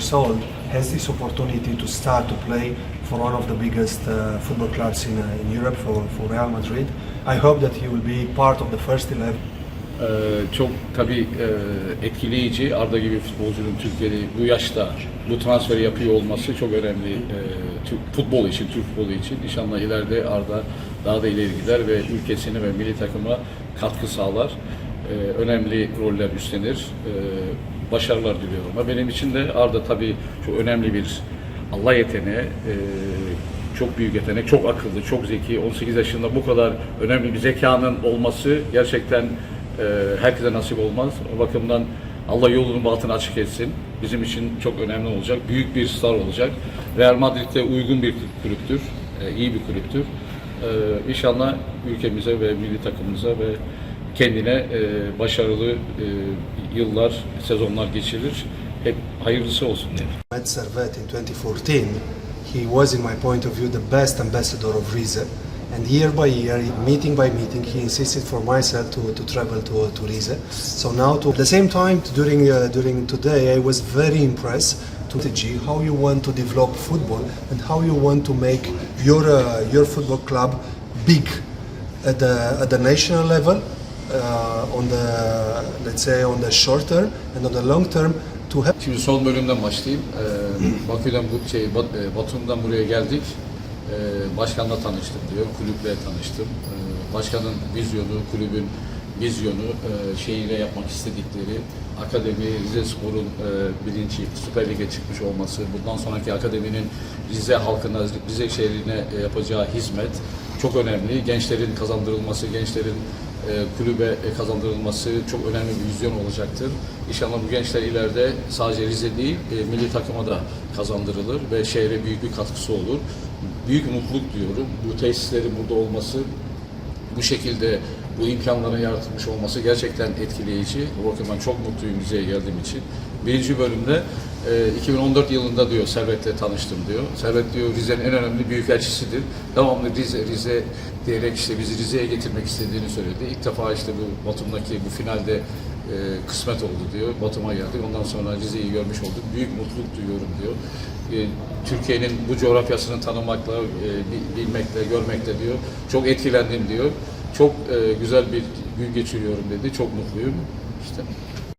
years old has this opportunity to start to play for one of the biggest uh, football clubs in, uh, in Europe, for, for Real Madrid. I hope that he will be part of the first 11. Ee, çok tabii e, etkileyici Arda gibi futbolcunun Türkiye'de bu yaşta bu transferi yapıyor olması çok önemli e, Türk futbol için, Türk futbolu için. İnşallah ileride Arda daha da ileri gider ve ülkesine ve milli takıma katkı sağlar. Ee, önemli roller üstlenir. Ee, başarılar diliyorum. Benim için de Arda tabii çok önemli bir Allah yeteneği. Ee, çok büyük yetenek, çok akıllı, çok zeki. 18 yaşında bu kadar önemli bir zekanın olması gerçekten e, herkese nasip olmaz. O bakımdan Allah yolunu bahtını açık etsin. Bizim için çok önemli olacak. Büyük bir star olacak. Real Madrid'de uygun bir kulüptür. e, iyi bir kulüptür. E, İnşallah ülkemize ve milli takımımıza ve kendine e, başarılı e, yıllar, sezonlar geçirir. Hep hayırlısı olsun diyelim. Met Servet in 2014, he was, in my point of view, the best ambassador of Rize. And year by year, meeting by meeting, he insisted for myself to, to travel to, to Rize. So now, to, at the same time, during, uh, during today, I was very impressed strategy, how you want to develop football and how you want to make your, uh, your football club big at the, at the national level, uh, on the, let's say, on the short term and on the long term to have Şimdi son bölümden başlayayım. Ee, Bakü'den bu şey Bat, e, Batum'dan buraya geldik. Ee, başkanla tanıştım diyor. Kulüple tanıştım. Ee, başkanın vizyonu, kulübün vizyonu, e, şehirle yapmak istedikleri akademi Rize Spor'un e, birinci Süper Lig'e çıkmış olması, bundan sonraki akademinin Rize halkına, Rize şehrine e, yapacağı hizmet çok önemli. Gençlerin kazandırılması, gençlerin e, kulübe kazandırılması çok önemli bir vizyon olacaktır. İnşallah bu gençler ileride sadece Rize değil, e, milli takıma da kazandırılır ve şehre büyük bir katkısı olur. Büyük mutluluk diyorum. Bu tesislerin burada olması, bu şekilde bu imkanların yaratılmış olması gerçekten etkileyici. Bakımdan çok mutluyum Rize'ye geldiğim için. Birinci bölümde e, 2014 yılında diyor Servet'le tanıştım diyor. Servet diyor Rize'nin en önemli büyükelçisidir. Devamlı Rize, Rize diyerek işte bizi Rize'ye getirmek istediğini söyledi. İlk defa işte bu Batum'daki bu finalde e, kısmet oldu diyor. Batum'a geldik. Ondan sonra Rize'yi görmüş olduk. Büyük mutluluk duyuyorum diyor. E, Türkiye'nin bu coğrafyasını tanımakla, e, bi- bilmekle, görmekle diyor. Çok etkilendim diyor. Çok e, güzel bir gün geçiriyorum dedi. Çok mutluyum. İşte